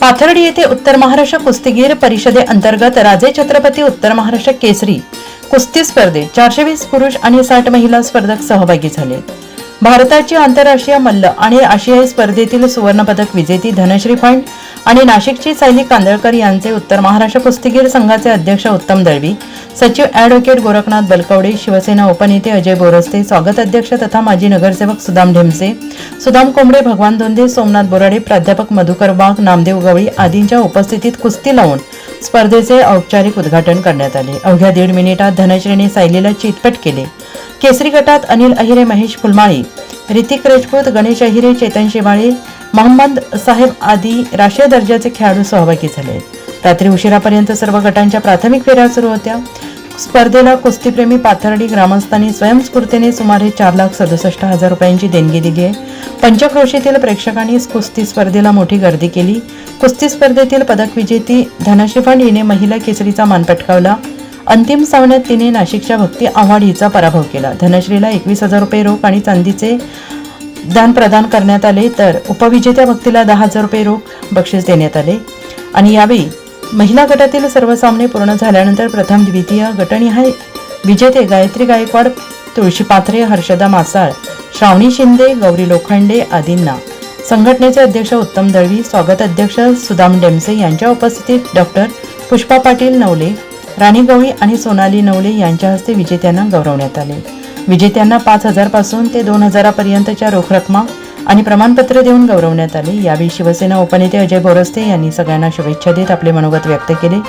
पाथर्डी येथे उत्तर महाराष्ट्र कुस्तीगीर परिषदेअंतर्गत राजे छत्रपती उत्तर महाराष्ट्र केसरी कुस्ती स्पर्धेत चारशे वीस पुरुष आणि साठ महिला स्पर्धक सहभागी झाले. भारताची आंतरराष्ट्रीय मल्ल आणि आशियाई स्पर्धेतील सुवर्णपदक विजेती धनश्री फंड आणि नाशिकची सायली कांदळकर यांचे उत्तर महाराष्ट्र कुस्तीगीर संघाचे अध्यक्ष उत्तम दळवी सचिव ॲडव्होकेट गोरखनाथ बलकवडे शिवसेना उपनेते अजय बोरस्ते स्वागत अध्यक्ष तथा माजी नगरसेवक सुदाम ढेमसे सुदाम कोंबडे भगवान धोंदे सोमनाथ बोराडे प्राध्यापक मधुकर वाघ नामदेव गवळी आदींच्या उपस्थितीत कुस्ती लावून स्पर्धेचे औपचारिक उद्घाटन करण्यात आले. अवघ्या दीड मिनिटात धनश्रीने सायलीला चितपट केले. केसरी गटात अनिल अहिरे महेश फुलमाळी ऋतिक राजपूत गणेश अहिरे चेतन शेवाळे मोहम्मद साहेब आदी राष्ट्रीय दर्जाचे खेळाडू सहभागी झाले रात्री उशिरापर्यंत सर्व गटांच्या प्राथमिक फेऱ्या सुरू होत्या. स्पर्धेला कुस्तीप्रेमी पाथर्डी ग्रामस्थांनी स्वयंस्फूर्तीने सुमारे चार लाख सदुसष्ट हजार रुपयांची देणगी दिली आहे. पंचक्रोशीतील प्रेक्षकांनी कुस्ती स्पर्धेला मोठी गर्दी केली. कुस्ती स्पर्धेतील पदक विजेती धनश्री हिने महिला केसरीचा मान पटकावला अंतिम सामन्यात तिने नाशिकच्या भक्ती आव्हाड हिचा पराभव केला. धनश्रीला एकवीस हजार रुपये रोख आणि चांदीचे दान प्रदान करण्यात आले तर उपविजेत्या भक्तीला दहा हजार रुपये रोख बक्षीस देण्यात आले. आणि यावेळी महिला गटातील सर्व सामने पूर्ण झाल्यानंतर प्रथम द्वितीय गटनिहाय विजेते गायत्री गायकवाड तुळशी पाथरे हर्षदा मासाळ श्रावणी शिंदे गौरी लोखंडे आदींना. संघटनेचे अध्यक्ष उत्तम दळवी स्वागत अध्यक्ष सुदाम डेमसे यांच्या उपस्थितीत डॉक्टर पुष्पा पाटील नवले राणी गवळी आणि सोनाली नवले यांच्या हस्ते विजेत्यांना गौरवण्यात आले. विजेत्यांना पाच हजारपासून ते दोन हजारापर्यंतच्या रोख रकमा आणि प्रमाणपत्र देऊन गौरवण्यात आले. यावेळी शिवसेना उपनेते अजय बोरस्ते यांनी सगळ्यांना शुभेच्छा देत आपले मनोगत व्यक्त केले.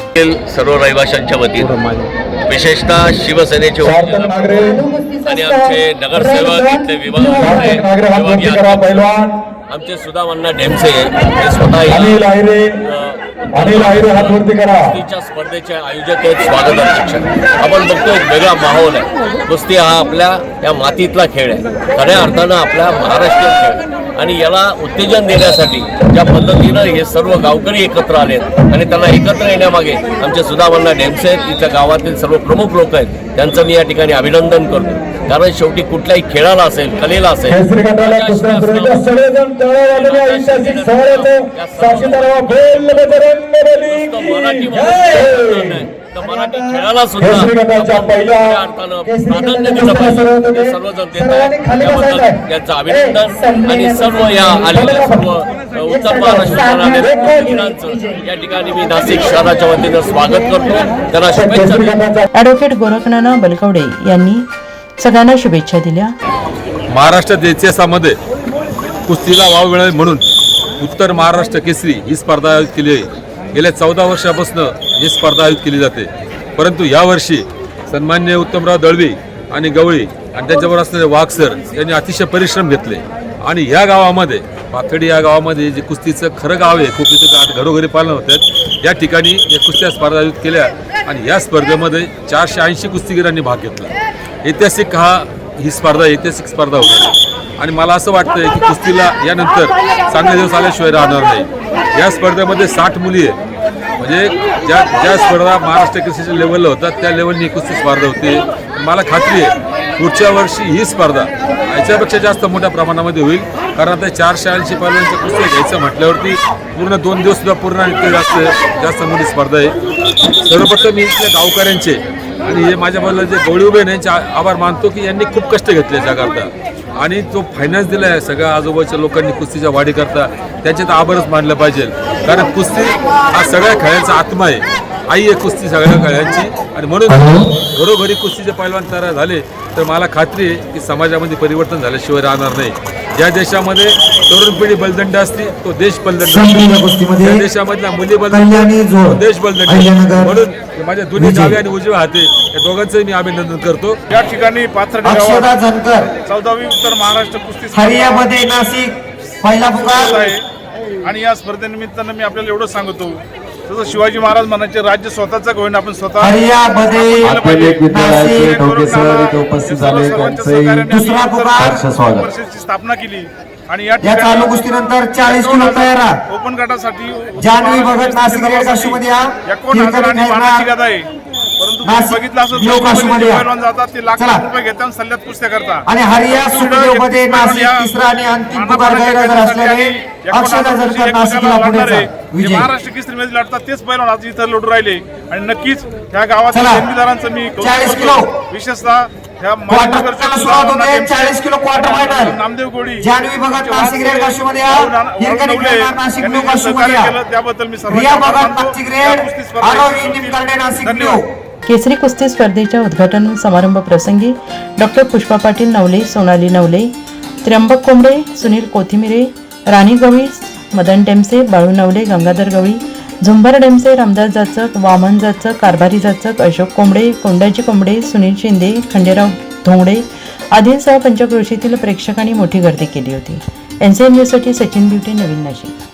सर्व रहिवाशांच्या वतीनं विशेषतः शिवसेनेचे आणि आमचे नगरसेवक इथले विभाग आमचे सुधामण्णा डेमसे हे स्वतः अनिल आहिरे हात वरती करा. कुस्तीच्या स्पर्धेचे आयोजक आहेत स्वागत अध्यक्ष आपण बघतो एक वेगळा माहोल आहे. कुस्ती हा आपल्या या मातीतला खेळ आहे. खऱ्या अर्थानं आपल्या महाराष्ट्रीयन खेळ आहे. आणि याला उत्तेजन देण्यासाठी ज्या पद्धतीनं हे सर्व गावकरी एकत्र आलेत आणि त्यांना एकत्र येण्यामागे आमचे सुधामण्णा डेमसे आहेत इथल्या गावातील सर्व प्रमुख लोक आहेत त्यांचं मी या ठिकाणी अभिनंदन करतो. कारण शेवटी कुठल्याही खेळाला असेल कलेला असेल मराठी तर मराठी खेळाला सुद्धा प्राधान्य दिलं पाहिजे. सर्वजण देत आहेत त्याबद्दल अभिनंदन आणि. सर्व या आलेल्या सर्व उत्तर या ठिकाणी मी नाशिक शहराच्या वतीनं स्वागत करतो. शुभेच्छा गटाच्या ॲडव्होकेट गोरखनाना बलकवडे यांनी सगळ्यांना शुभेच्छा दिल्या. महाराष्ट्राच्या इतिहासामध्ये कुस्तीला वाव मिळावे म्हणून उत्तर महाराष्ट्र केसरी ही स्पर्धा आयोजित केली आहे. गेल्या चौदा वर्षापासून ही स्पर्धा आयोजित केली जाते. परंतु यावर्षी सन्मान्य उत्तमराव दळवी आणि गवळी आणि त्यांच्यावर असलेले वाघ सर यांनी अतिशय परिश्रम घेतले. आणि या गावामध्ये पाथडी या गावामध्ये जे कुस्तीचं खरं गाव आहे खूप इथं घरोघरी पालन होतात या ठिकाणी या कुस्त्या स्पर्धा आयोजित केल्या आणि या स्पर्धेमध्ये चारशे ऐंशी कुस्तीगिरांनी भाग घेतला. ऐतिहासिक हा ही स्पर्धा ऐतिहासिक स्पर्धा होणार आणि मला असं वाटतं की कुस्तीला यानंतर चांगले दिवस आल्याशिवाय राहणार नाही. या स्पर्धेमध्ये साठ मुली आहे म्हणजे ज्या ज्या स्पर्धा महाराष्ट्र क्रिकेटच्या लेवलला होतात त्या लेवलनी ही स्पर्धा होती. मला खात्री आहे पुढच्या वर्षी ही स्पर्धा याच्यापेक्षा जास्त मोठ्या प्रमाणामध्ये होईल. कारण आता चारशे ऐंशी पाल्यांचं पुस्तक घ्यायचं म्हटल्यावरती पूर्ण दोन दिवस सुद्धा पूर्ण इतके जास्त जास्त मोठी स्पर्धा आहे. सर्वप्रथम मी इथल्या गावकऱ्यांचे आणि हे माझ्या बाजूला जे गवळी उभे यांचे आभार मानतो की यांनी खूप कष्ट घेतले त्याकरता आणि जो फायनान्स दिला आहे सगळ्या आजूबाजूच्या लोकांनी कुस्तीच्या वाढीकरता त्याचे तर आभारच मानलं पाहिजे. कारण कुस्ती हा सगळ्या खेळांचा आत्मा आहे. आई आहे कुस्ती सगळ्या खेळांची. आणि म्हणून घरोघरी कुस्तीचे पैलवान तयार झाले तर मला खात्री आहे की समाजामध्ये परिवर्तन झाल्याशिवाय राहणार नाही. ज्या देशामध्ये तरुण पिढी बलदंड असते तो देश बलदंड मुली बलदंड तो देश बलदंड म्हणून माझ्या दोन्ही. डावे आणि उजव्या हाते या दोघांचंही मी अभिनंदन करतो. या ठिकाणी झनकर चौदावी उत्तर महाराष्ट्र कुस्ती हरियामध्ये नाशिक पहिला पुकार. आहे. आणि या स्पर्धेनिमित्तानं मी आपल्याला एवढं सांगतो जसं शिवाजी महाराज म्हणायचे राज्य स्वतःचं होईन आपण स्वतः परिषदेची स्थापना केली. आणि या चालू कुस्तीनंतर चाळीस किलो तयारा ओपन गटासाठी जान्हवी भगत नाशिक एकोण हजार आणि आहे? परंतु बघितलं जातात ते लाख रुपये घेतात आणि सल्ल्यात कुस्त्या करतात. आणि हरिया तिकडं सुखदेवमध्ये एक नाशिक तिसरा आणि अंतिम पुकार गैरहजर खेळासाठी अक्षय नाशिकला विजय. महाराष्ट्र लढतात तेच पहिला आज इथं लढू राहिले. आणि नक्कीच ह्या गावातील चला. जन्मीदारांचं मी कौतुक 40 करतो. किलो. विशेषतः चाळीस kilo quarter final. Namdev Godi Janhavi Bhagat Nashik red काशीमध्ये Nashik त्याबद्दल मी. नाशिक रेड नाशिक धन्यवाद. केसरी कुस्ती स्पर्धेच्या उद्घाटन समारंभ प्रसंगी डॉक्टर पुष्पा पाटील नवले सोनाली नवले त्र्यंबक कोंबडे सुनील कोथिमिरे राणी गवळी मदन टेमसे बाळू नवले गंगाधर गवळी झुंबर डेमसे रामदास जाचक वामन जाचक कारभारी जाचक अशोक कोंबडे कोंडाजी कोंबडे सुनील शिंदे खंडेराव धोंगडे आदींसह पंचक्रोशीतील प्रेक्षकांनी मोठी गर्दी केली होती. एन सी एन न्यूजसाठी सचिन ब्युटी नवीन नाशिक.